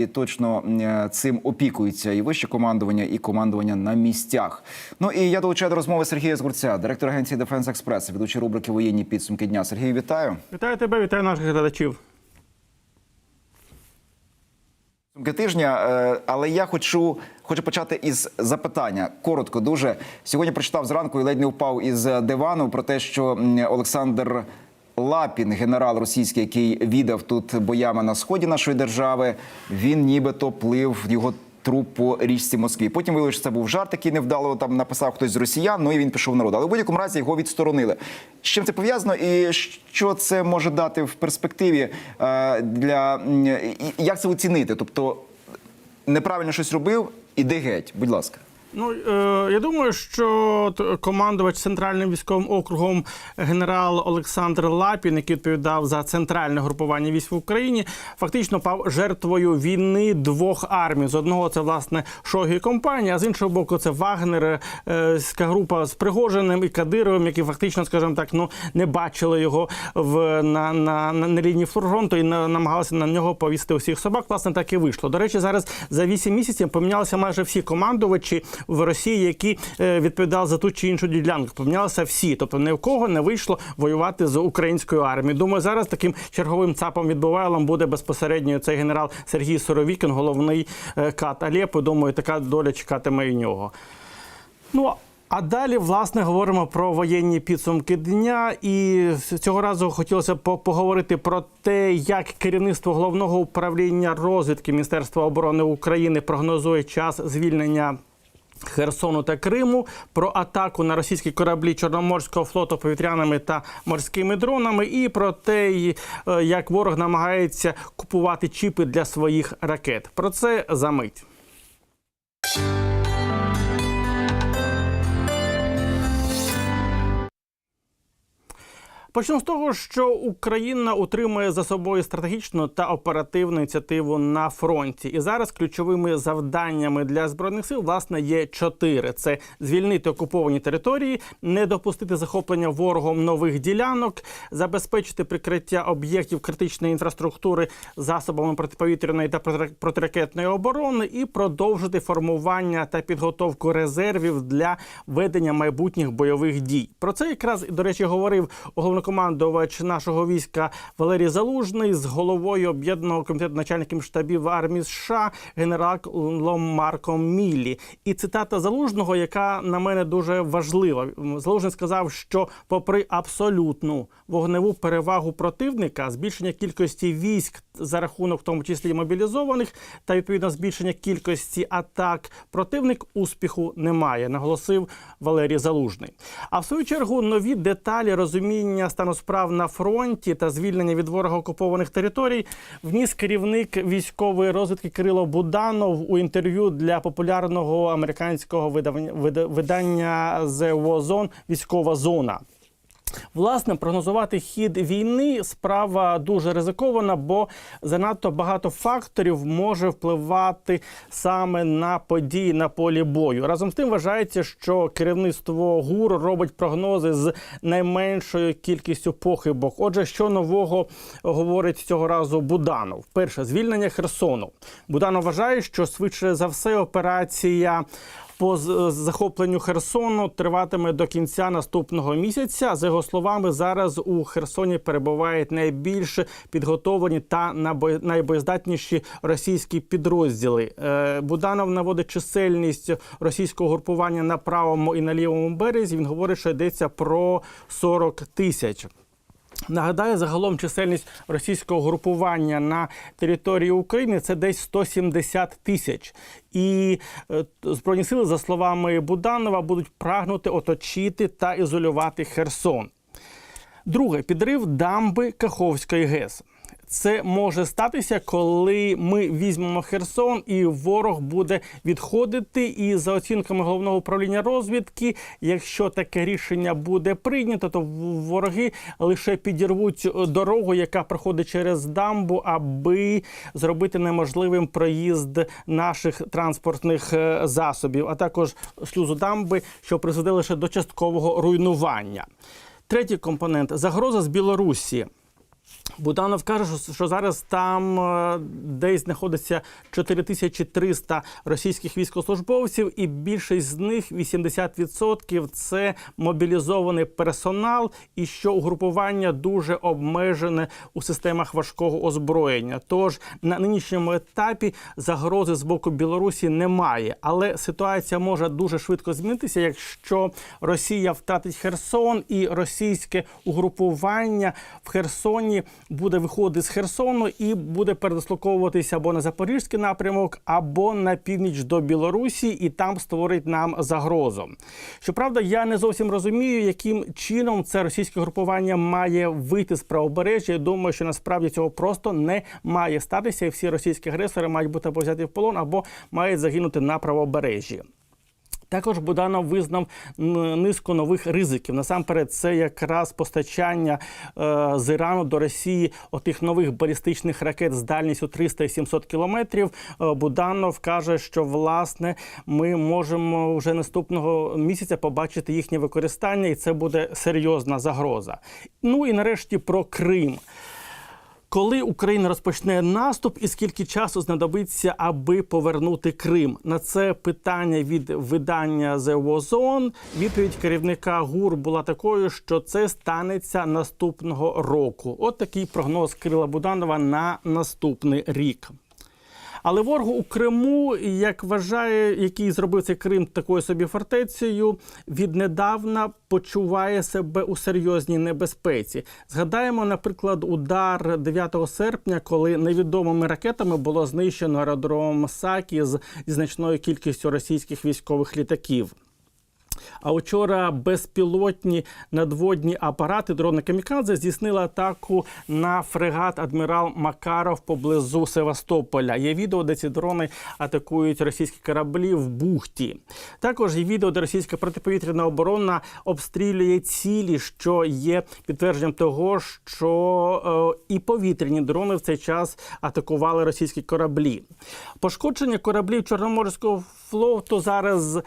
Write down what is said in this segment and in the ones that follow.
І точно е, цим опікується і вище командування, і командування на місцях. Ну і я долучаю до розмови Сергія Згурця, директор агенції Дефенс Експрес, ведучий рубрики Воєнні підсумки дня. Сергій, вітаю. Вітаю тебе, вітаю наших глядачів. Підсумки тижня, е, але я хочу, хочу почати із запитання. Коротко, дуже сьогодні прочитав зранку і ледь не впав із дивану про те, що Олександр Лапін, генерал російський, який віддав тут боями на сході нашої держави, він нібито плив його. Труп по річці Москві. Потім виявилося, що це був жарт, який невдало там написав хтось з росіян. Ну і він пішов в народ. Але в будь-якому разі його відсторонили. З чим це пов'язано, і що це може дати в перспективі е, для як це оцінити? Тобто неправильно щось робив, іди геть, будь ласка. Ну е, я думаю, що командувач центральним військовим округом генерал Олександр Лапін, який відповідав за центральне групування військ в Україні, фактично пав жертвою війни двох армій. З одного це власне Шогі компанія, а з іншого боку, це Вагнер, е, група з Пригожиним і Кадировим, які фактично, скажімо так, ну не бачили його в на, на, на, на лінії фронту і на, намагалися на нього повісити усіх собак. Власне, так і вийшло. До речі, зараз за 8 місяців помінялися майже всі командувачі в Росії, які е, відповідали за ту чи іншу ділянку. Помінялися всі, тобто ні в кого не вийшло воювати з українською армією. Думаю, зараз таким черговим цапом відбувайлом буде безпосередньо цей генерал Сергій Соровікін, головний е, кат Алєпи. Думаю, така доля чекатиме і нього. Ну а далі, власне, говоримо про воєнні підсумки дня. І цього разу хотілося б по- поговорити про те, як керівництво головного управління розвідки Міністерства оборони України прогнозує час звільнення. Херсону та Криму про атаку на російські кораблі Чорноморського флоту повітряними та морськими дронами, і про те, е, як ворог намагається купувати чіпи для своїх ракет. Про це за мить. Почну з того, що Україна утримує за собою стратегічну та оперативну ініціативу на фронті. І зараз ключовими завданнями для збройних сил власне є чотири: це звільнити окуповані території, не допустити захоплення ворогом нових ділянок, забезпечити прикриття об'єктів критичної інфраструктури засобами протиповітряної та протиракетної оборони, і продовжити формування та підготовку резервів для ведення майбутніх бойових дій. Про це якраз до речі говорив головнокомандувач нашого війська Валерій Залужний з головою об'єднаного комітету начальників штабів армії США генералом Марком Міллі. І цитата залужного, яка на мене дуже важлива. Залужний сказав, що, попри абсолютну вогневу перевагу противника, збільшення кількості військ за рахунок, в тому числі мобілізованих, та відповідно збільшення кількості атак, противник успіху не має, наголосив Валерій Залужний. А в свою чергу нові деталі розуміння стану справ на фронті та звільнення від ворога окупованих територій вніс керівник військової розвідки Кирило Буданов у інтерв'ю для популярного американського видання The War Zone «Військова зона. Власне, прогнозувати хід війни справа дуже ризикована, бо занадто багато факторів може впливати саме на події на полі бою. Разом з тим вважається, що керівництво ГУР робить прогнози з найменшою кількістю похибок. Отже, що нового говорить цього разу Буданов? Перше звільнення Херсону. Буданов вважає, що швидше за все операція по захопленню Херсону триватиме до кінця наступного місяця. За його словами, зараз у Херсоні перебувають найбільш підготовлені та найбоєздатніші російські підрозділи. Е, Буданов наводить чисельність російського групування на правому і на лівому березі. Він говорить, що йдеться про 40 тисяч. Нагадаю, загалом чисельність російського групування на території України це десь 170 тисяч. І е, збройні сили, за словами Буданова, будуть прагнути оточити та ізолювати Херсон. Друге підрив дамби Каховської ГЕС. Це може статися, коли ми візьмемо Херсон, і ворог буде відходити. І за оцінками головного управління розвідки, якщо таке рішення буде прийнято, то вороги лише підірвуть дорогу, яка проходить через дамбу, аби зробити неможливим проїзд наших транспортних е, засобів, а також шлюзу дамби, що призведе лише до часткового руйнування. Третій компонент загроза з Білорусі. Буданов каже, що- зараз там е, десь знаходиться 4300 російських військовослужбовців, і більшість з них 80% це мобілізований персонал, і що угрупування дуже обмежене у системах важкого озброєння. Тож на нинішньому етапі загрози з боку Білорусі немає, але ситуація може дуже швидко змінитися, якщо Росія втратить Херсон і російське угрупування в Херсоні буде виходити з Херсону і буде передислоковуватися або на запорізький напрямок, або на північ до Білорусі, і там створить нам загрозу. Щоправда, я не зовсім розумію, яким чином це російське групування має вийти з правобережжя. Я думаю, що насправді цього просто не має статися, і всі російські агресори мають бути або взяті в полон, або мають загинути на правобережжі. Також Буданов визнав низку нових ризиків. Насамперед, це якраз постачання е, з Ірану до Росії отих нових балістичних ракет з дальністю 300 і 700 кілометрів. Е, Буданов каже, що власне ми можемо вже наступного місяця побачити їхнє використання, і це буде серйозна загроза. Ну і нарешті про Крим. Коли Україна розпочне наступ, і скільки часу знадобиться, аби повернути Крим? На це питання від видання The War Відповідь керівника ГУР була такою, що це станеться наступного року. От такий прогноз Кирила Буданова на наступний рік. Але ворогу у Криму, як вважає, який зробив цей Крим такою собі фортецею, віднедавна почуває себе у серйозній небезпеці. Згадаємо, наприклад, удар 9 серпня, коли невідомими ракетами було знищено аеродром Сакі з значною кількістю російських військових літаків. А вчора безпілотні надводні апарати дрони Камікадзе здійснили атаку на фрегат адмірал Макаров поблизу Севастополя. Є відео, де ці дрони атакують російські кораблі в бухті. Також є відео, де російська протиповітряна оборона обстрілює цілі, що є підтвердженням того, що е, і повітряні дрони в цей час атакували російські кораблі. Пошкодження кораблів Чорноморського флоту зараз.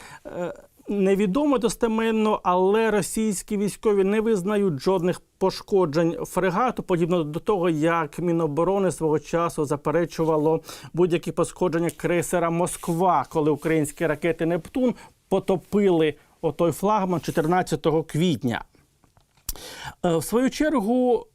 Невідомо достеменно, але російські військові не визнають жодних пошкоджень фрегату, подібно до того, як Міноборони свого часу заперечувало будь-які пошкодження крейсера Москва, коли українські ракети Нептун потопили отой флагман 14 квітня. Е, В свою чергу.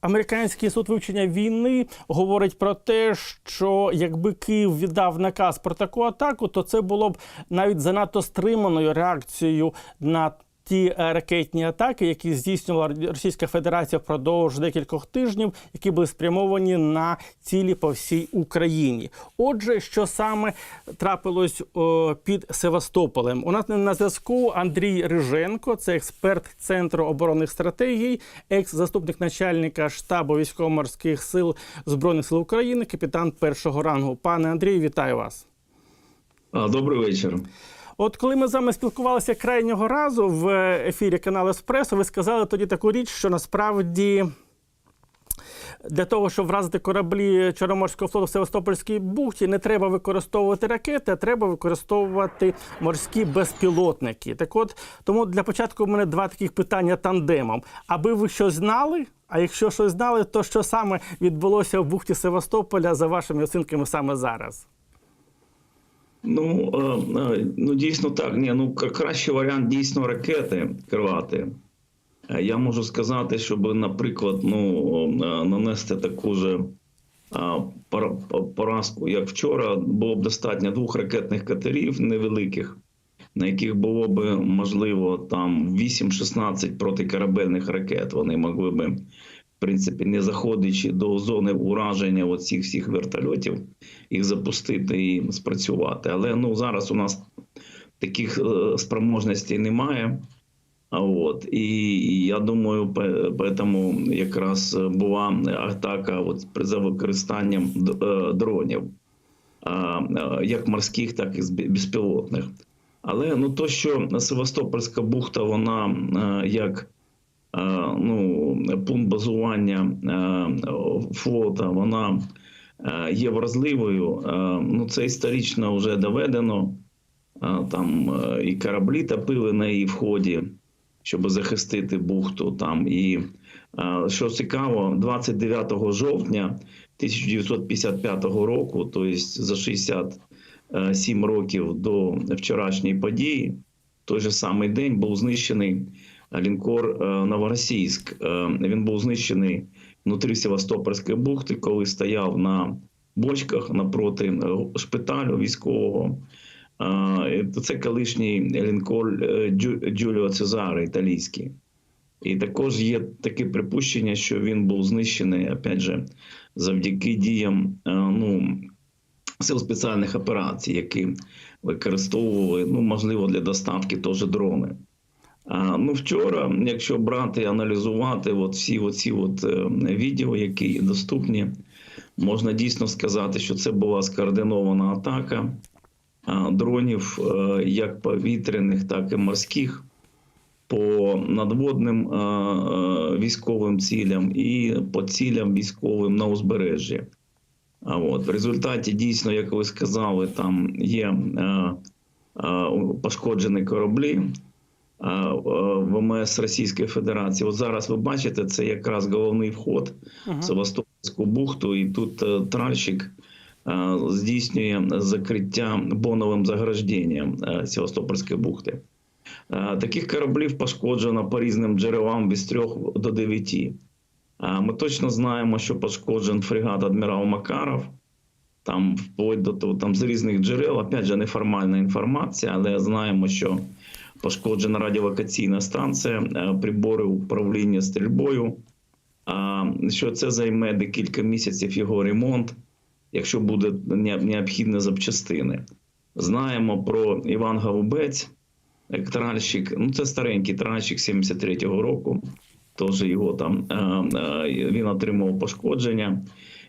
Американський інститут вивчення війни говорить про те, що якби Київ віддав наказ про таку атаку, то це було б навіть занадто стриманою реакцією на ті е, ракетні атаки, які здійснювала Російська Федерація впродовж декількох тижнів, які були спрямовані на цілі по всій Україні. Отже, що саме трапилось о, під Севастополем? У нас на зв'язку Андрій Риженко, це експерт Центру оборонних стратегій, екс-заступник начальника штабу військово-морських сил Збройних сил України, капітан першого рангу. Пане Андрію, вітаю вас. Добрий вечір. От коли ми з вами спілкувалися крайнього разу в ефірі каналу Еспресо, ви сказали тоді таку річ, що насправді. Для того, щоб вразити кораблі Чорноморського флоту в Севастопольській бухті, не треба використовувати ракети, а треба використовувати морські безпілотники. Так от, тому для початку в мене два таких питання тандемом. Аби ви щось знали, а якщо щось знали, то що саме відбулося в бухті Севастополя за вашими оцінками саме зараз? Ну, е, е, ну дійсно так. Ні, ну кращий варіант дійсно ракети крилати. Е, Я можу сказати, щоб, наприклад, ну, нанести таку же поразку, як вчора, було б достатньо двох ракетних катерів невеликих, на яких було б можливо там 8-16 протикорабельних ракет. Вони могли би, принципі, не заходячи до зони ураження оцих всіх вертольотів, їх запустити і спрацювати. Але ну зараз у нас таких е, спроможностей немає. От і, я думаю, поэтому якраз була атака от за використанням е, дронів, е, як морських, так і безпілотних. Але ну то, що Севастопольська бухта, вона е, як е, ну, пункт базування е, флота, вона е, є вразливою. Е, Ну, це історично вже доведено. Е, Там е, і кораблі топили на її вході щоб захистити бухту там. І е, що цікаво, 29 жовтня 1955 року, тобто за 67 років до вчорашньої події, той же самий день був знищений лінкор е, Новоросійськ. Е, Він був знищений внутрі Севастопольської бухти, коли стояв на бочках напроти е, шпиталю військового. Це колишній лінкор Джу- Джуліо Цезаре італійський. І також є таке припущення, що він був знищений, опять же, завдяки діям ну, сил спеціальних операцій, які використовували, ну, можливо, для доставки теж дрони. Ну, вчора, якщо брати і аналізувати от всі оці от, е, відео, які доступні, можна дійсно сказати, що це була скоординована атака дронів, е, як повітряних, так і морських, по надводним е, військовим цілям і по цілям військовим на узбережжі. От в результаті дійсно, як ви сказали, там є пошкоджені кораблі. ВМС Російської Федерації. От зараз ви бачите, це якраз головний вход в Севастопольську бухту, і тут е, тральщик е, здійснює закриття боновим загражденням е, Севастопольської бухти. Таких кораблів пошкоджено по різним джерелам від 3 до 9. Е, Ми точно знаємо, що пошкоджен фрегат адмірал Макаров. Там вплоть до того, там з різних джерел, опять же, неформальна інформація, але знаємо, що пошкоджена радіолокаційна станція, е, прибори управління стрільбою. Що це займе декілька місяців його ремонт, якщо буде не- необхідні запчастини. Знаємо про Іван Гаубець, тральщик, ну це старенький тральщик 73-го року. Теж його там е, е, він отримав пошкодження.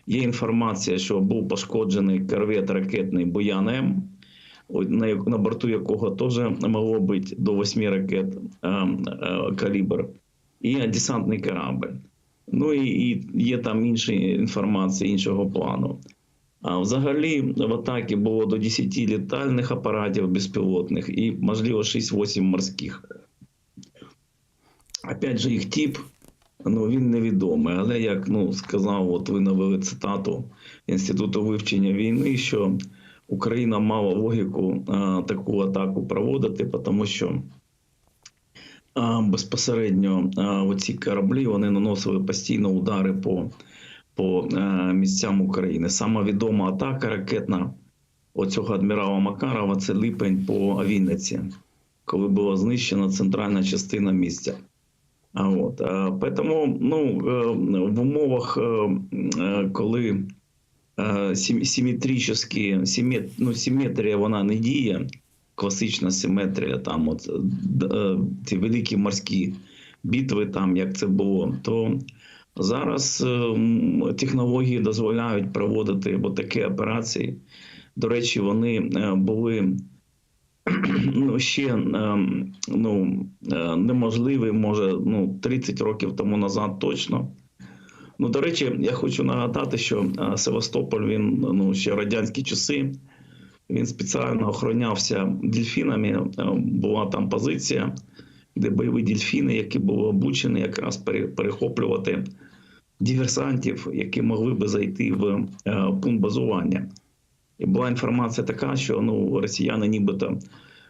Є інформація, що був пошкоджений корвет ракетний Буян М, на, на борту якого теж могло бути до 8 ракет е, е, калібр, і десантний корабль. Ну і, і є там інша інформація іншого плану. А взагалі в атакі було до 10 літальних апаратів безпілотних і, можливо, 6-8 морських. Опять же, їх тип, ну він невідомий. Але як ну, сказав, от ви навели цитату Інституту вивчення війни, що Україна мала логіку а, таку атаку проводити, тому що а, безпосередньо а, оці кораблі вони наносили постійно удари по, по місцям України. Сама відома атака ракетна оцього адмірала Макарова це липень по Вінниці, коли була знищена центральна частина місця. А от, а, поэтому, ну, е, в умовах, е, е, коли е, сим- ну, симметрія вона не діє, класична симетрія, там от, е, великі морські битви, там, як це було, то зараз е, технології дозволяють проводити такі операції. До речі, вони були ну, ще ем, ну, неможливий, може, ну, 30 років тому назад точно. Ну, до речі, я хочу нагадати, що Севастополь, він ну, ще радянські часи, він спеціально охоронявся дельфінами. Е, Була там позиція, де бойові дельфіни, які були обучені якраз перехоплювати диверсантів, які могли би зайти в е, пункт базування. І була інформація така, що ну, росіяни нібито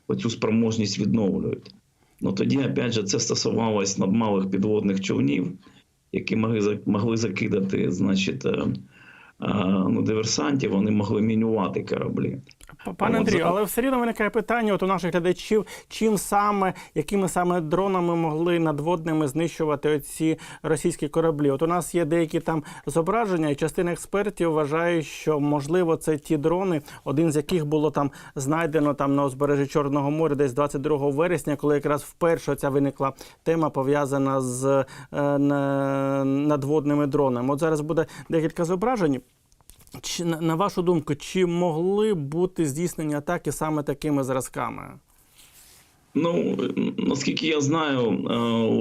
оцю спроможність відновлюють. Ну тоді, опять же, це стосувалось надмалих підводних човнів, які могли, могли закидати, значить, е, е, ну, диверсантів, вони могли мінювати кораблі. Пане Андрію, але все рівно виникає питання от у наших глядачів, чим саме, якими саме дронами могли надводними знищувати оці російські кораблі. От у нас є деякі там зображення, і частина експертів вважає, що можливо це ті дрони, один з яких було там знайдено там на узбережжі Чорного моря, десь 22 вересня, коли якраз вперше ця виникла тема пов'язана з е, надводними дронами. От зараз буде декілька зображень. Чи на вашу думку, чи могли бути здійснені атаки саме такими зразками? Ну, наскільки я знаю, е,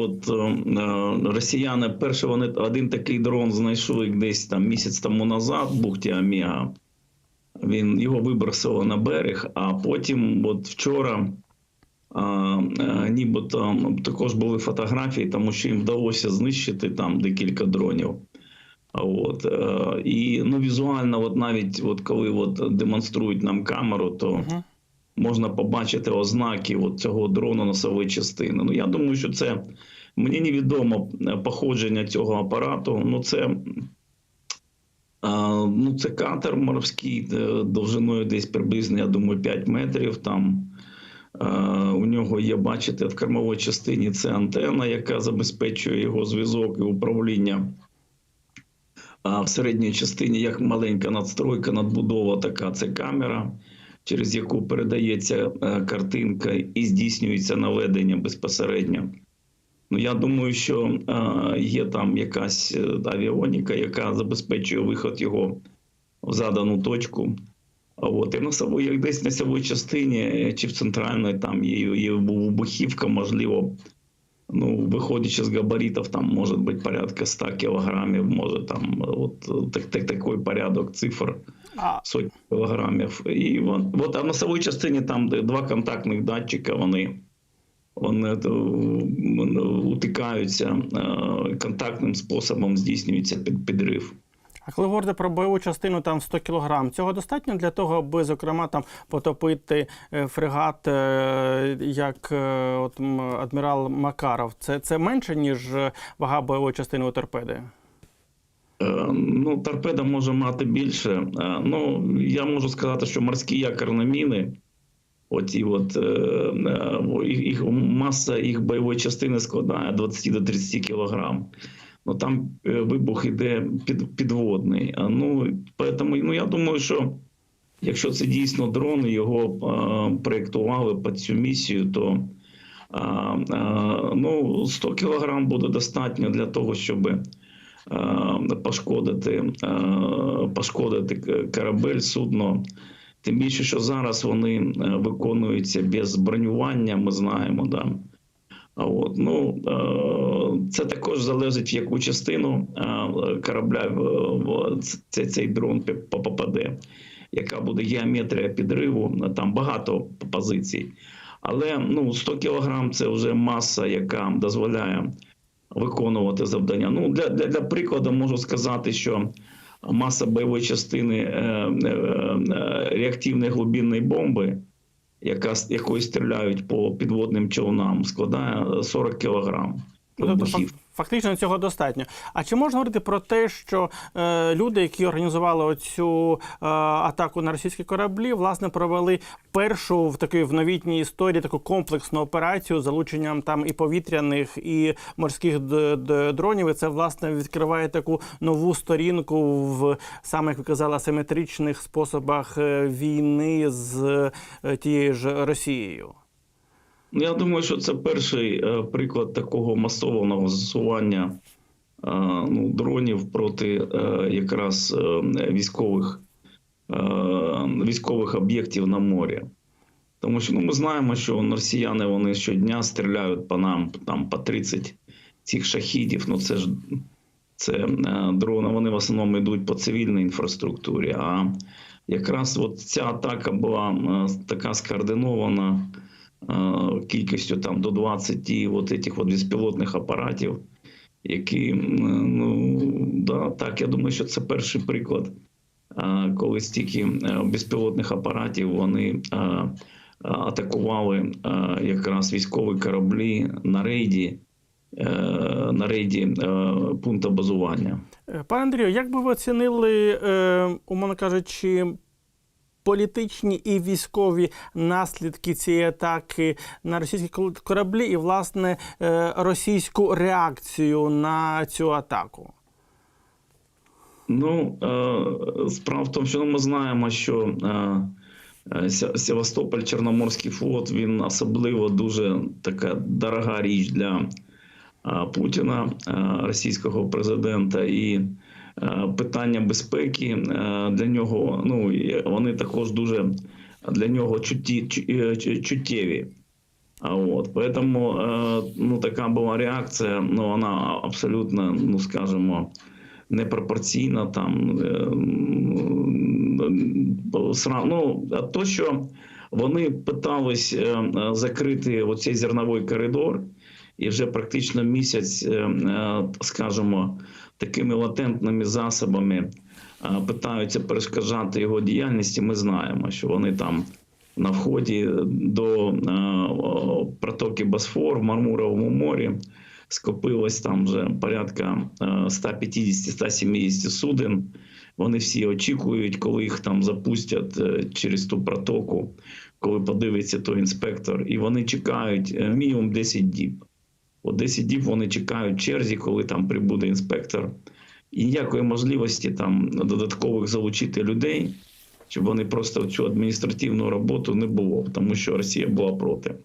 от е, росіяни перше вони один такий дрон знайшли десь там місяць тому назад в бухті Аміга. Він його вибросило на берег, а потім, от вчора, а, е, нібито також були фотографії, тому що їм вдалося знищити там декілька дронів. От, е, і ну, візуально, от навіть от коли от демонструють нам камеру, то Мгм. можна побачити ознаки от цього дрону носової частини. Ну я думаю, що це мені невідомо е, походження цього апарату. Ну це, а, ну, це катер морський е, довжиною десь приблизно, я думаю, 5 метрів. Там е, у нього є, бачите, в кормовій частині це антенна, яка забезпечує його зв'язок і управління. А в середній частині як маленька надстройка, надбудова така це камера, через яку передається е, картинка і здійснюється наведення безпосередньо. Ну, я думаю, що е, є там якась е, авіоніка, яка забезпечує виход його в задану точку. От, і носовий, як десь на носовій частині чи в центральній там є, є вибухівка, можливо, ну, виходячи з габаритів, там може бути порядка 100 кілограмів, може там от так, так, такий порядок цифр сотні кілограмів. І вон, от, а в носовій частині там два контактних датчика, вони, вони утикаються е, контактним способом здійснюється під, підрив. Коли говорите про бойову частину там 100 кг, цього достатньо для того, аби, зокрема, там потопити е, фрегат, е, як е, от адмірал Макаров. Це, це менше, ніж вага бойової частини у торпеди? Ну, торпеда може мати більше. Ну, я можу сказати, що морські якорні міни, оті от, їх маса їх бойової частини складає 20 до 30 кілограм. Ну, там е, вибух іде під, підводний. А, Ну, поэтому, ну, я думаю, що якщо це дійсно дрон, його проєктували під цю місію, то ну, 100 кілограм буде достатньо для того, щоб пошкодити, пошкодити корабель, судно. Тим більше, що зараз вони е, виконуються без бронювання, ми знаємо. Да. От, ну, е, це також залежить, в яку частину е, корабля в цей, цей дрон попаде, яка буде геометрія підриву, там багато позицій. Але ну, 100 кг це вже маса, яка дозволяє виконувати завдання. Ну, для, для, для прикладу можу сказати, що маса бойової частини е, е, е, реактивної глибинної бомби, яка, якою стріляють по підводним човнам, складає 40 кілограм. Ну, тобто, фак- фактично цього достатньо. А чи можна говорити про те, що е, люди, які організували оцю е, атаку на російські кораблі, власне провели першу в такій в новітній історії таку комплексну операцію з залученням там і повітряних, і морських дронів. І це власне відкриває таку нову сторінку в саме як ви казали, асиметричних способах е, війни з е, тією ж Росією. Ну, Я думаю, що це перший е, приклад такого масованого застосування е, ну, дронів проти е, якраз військових, військових об'єктів на морі. Тому що ну, ми знаємо, що росіяни вони щодня стріляють по нам там, по 30 цих шахідів. Ну, це ж це дрони, вони в основному йдуть по цивільній інфраструктурі. А якраз от ця атака була така скоординована кількістю там до 20 от этих от безпілотних апаратів, які, ну, да, так, я думаю, що це перший приклад, е, коли стільки е, безпілотних апаратів вони е, е, атакували е, якраз військові кораблі на рейді, е, на рейді е, пункту базування. Е, Пане Андрію, як би ви оцінили, е, умовно кажучи, політичні і військові наслідки цієї атаки на російські кораблі і, власне, е, російську реакцію на цю атаку? Ну, е, справа в тому, що ну, ми знаємо, що е, Се- Севастополь Чорноморський флот він особливо дуже така дорога річ для Путіна, російського президента, і питання безпеки е, для нього. Ну вони також дуже для нього чутті, чу- е, чу- чуттєві. От поэтому е, ну така була реакція. Ну вона абсолютно, ну скажімо, непропорційна там е, ну, то, що Вони питались е, е, закрити оцей зерновий коридор, і вже практично місяць, е, е, скажімо, такими латентними засобами е, питаються перешкоджати його діяльності. Ми знаємо, що вони там на вході до е, протоки Босфор в Мармуровому морі скопилось там вже порядка е, 150-170 суден. Вони всі очікують, коли їх там запустять е, через ту протоку, коли подивиться той інспектор, і вони чекають е, мінімум 10 діб. О 10 діб вони чекають черзі, коли там прибуде інспектор. І ніякої можливості там додаткових залучити людей, щоб вони просто цю адміністративну роботу не було, тому що Росія була проти.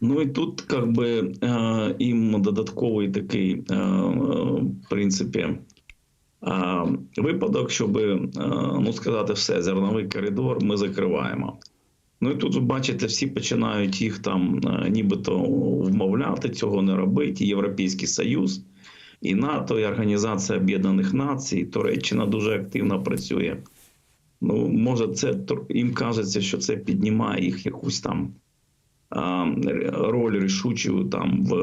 Ну і тут, как би, е, їм додатковий такий, е, в принципі, е, випадок, щоб ну, сказати все, зерновий коридор ми закриваємо. Ну і тут бачите, всі починають їх там е, нібито вмовляти, цього не робити. І Європейський Союз, і НАТО, і Організація Об'єднаних Націй, і Туреччина дуже активно працює. Ну, може, це їм кажеться, що це піднімає їх якусь там а, роль рішучу там в,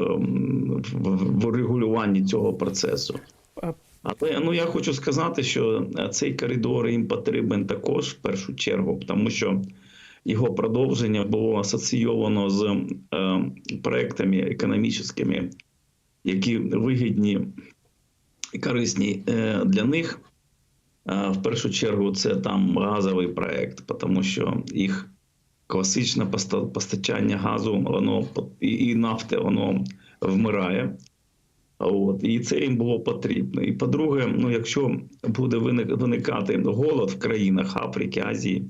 в, в регулюванні цього процесу. Але ну я хочу сказати, що е, цей коридор їм потрібен також в першу чергу, тому що його продовження було асоційовано з е, проектами економічними, які вигідні і корисні е, для них. Е, В першу чергу це там газовий проект, тому що їх класичне поста- постачання газу, воно і, нафти, воно вмирає. От, і це їм було потрібно. І по-друге, ну, якщо буде виникати голод в країнах Африки, Азії,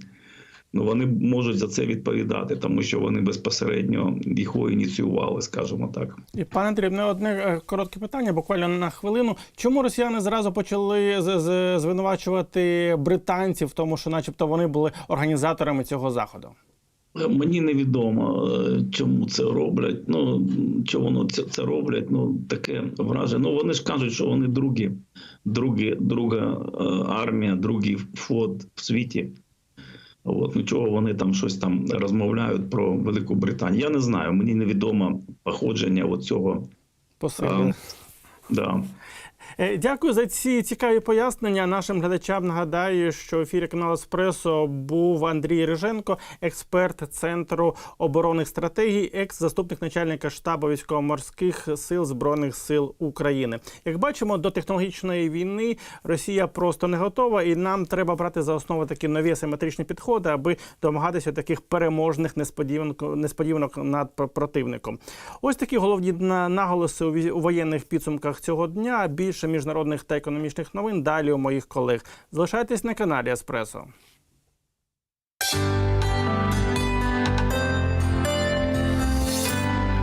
вони можуть за це відповідати, тому що вони безпосередньо його ініціювали, скажімо так. І пане Андрію, не одне е, коротке питання, буквально на хвилину. Чому росіяни зразу почали звинувачувати британців, в тому що, начебто, вони були організаторами цього заходу? Мені невідомо, е, чому це роблять. Ну чому вони це, це роблять? Ну таке враження. Ну вони ж кажуть, що вони другі, другі, друга е, армія, другий флот в світі. От, ну чого вони там щось там розмовляють про Велику Британію? Я не знаю. Мені невідомо походження оцього. Посилення. Да. Е, Дякую за ці цікаві пояснення. Нашим глядачам нагадаю, що в ефірі каналу Еспресо був Андрій Риженко, експерт Центру оборонних стратегій, екс-заступник начальника штабу військово-морських сил Збройних сил України. Як бачимо, до технологічної війни Росія просто не готова, і нам треба брати за основу такі нові асиметричні підходи, аби домагатися таких переможних несподіванок, несподіванок над противником. Ось такі головні наголоси у воєнних підсумках цього дня більше міжнародних та економічних новин далі у моїх колег. Залишайтесь на каналі Еспресо.